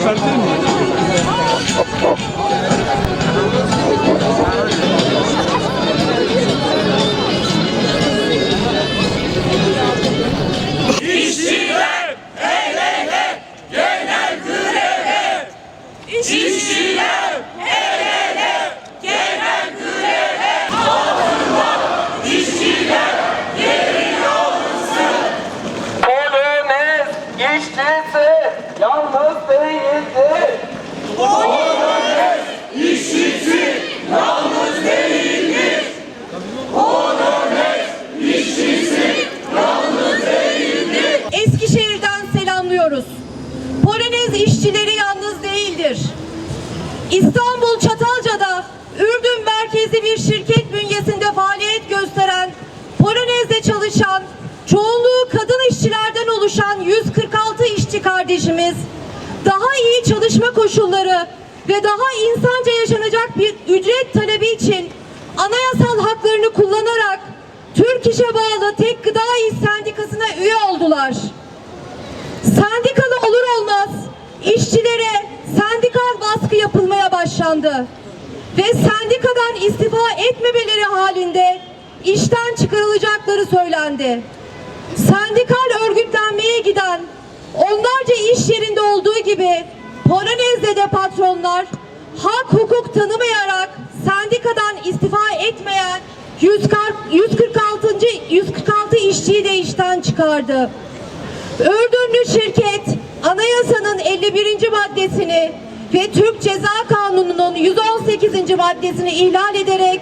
çıkartır mı? Polonez işçisi yalnız değildir. Selamlıyoruz. Polonez işçileri yalnız değildir. İstanbul Çatalca'da Ürdün merkezli bir şirket bünyesinde faaliyet gösteren Polonez'de çalışan çoğunluğu kadın işçilerden oluşan 146 işçi kardeşimiz daha iyi çalışma koşulları ve daha insanca yaşanacak bir ücret talebi için anayasal haklarını kullanarak Türk İş'e bağlı Tek Gıda İş Sendikası'na üye oldular. Sendikalı olur olmaz işçilere sendikal baskı yapılmaya başlandı. Ve sendikadan istifa etmemeleri halinde işten çıkarılacakları söylendi. Sendikal örgütlenmeye giden onlarca iş yerinde olduğu gibi Polonez'de de patronlar hak hukuk tanımayarak sendikadan istifa etmeyen 140 146. 146 işçiyi de işten çıkardı. Ördünlü şirket anayasanın 51. maddesini ve Türk Ceza Kanunu'nun 118. maddesini ihlal ederek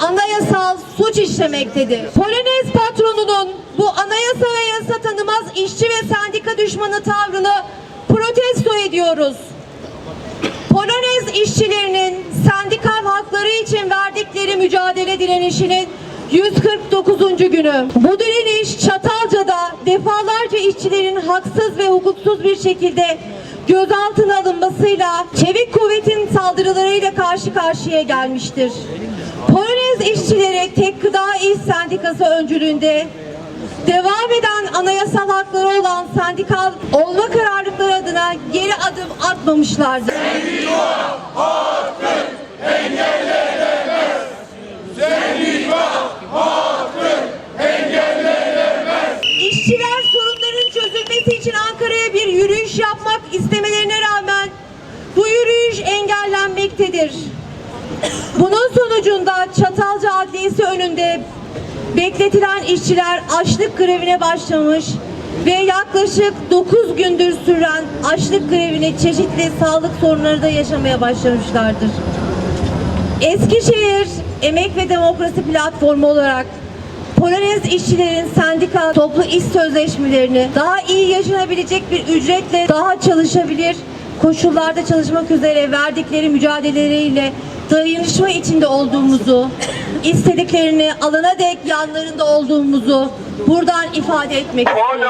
anayasal suç işlemektedir. Polonez patronunun bu anayasa ve yasa tanımaz işçi ve sendika düşmanı tavrını protesto ediyoruz. Polonez işçilerinin sendikal hakları için verdikleri mücadele direnişinin 149. günü. Bu direniş Çatalca'da defalarca işçilerin haksız ve hukuksuz bir şekilde gözaltına alınmasıyla çevik kuvvetin saldırılarıyla karşı karşıya gelmiştir. İşçileri Tek Gıda İş Sendikası öncülüğünde devam eden anayasal hakları olan sendikal olma kararlılıkları adına geri adım atmamışlardır. İşçiler sorunların çözülmesi için Ankara'ya bir yürüyüş yapmak istemelerine rağmen bu yürüyüş engellenmektedir. Bunun sonucunda Çatalca Adliyesi önünde bekletilen işçiler açlık grevine başlamış ve yaklaşık 9 gündür süren açlık grevini çeşitli sağlık sorunları da yaşamaya başlamışlardır. Eskişehir Emek ve Demokrasi Platformu olarak Polonez işçilerin sendika toplu iş sözleşmelerini daha iyi yaşanabilecek bir ücretle daha çalışabilir koşullarda çalışmak üzere verdikleri mücadeleleriyle dayanışma içinde olduğumuzu, istediklerini alana dek yanlarında olduğumuzu buradan ifade etmek istiyorum.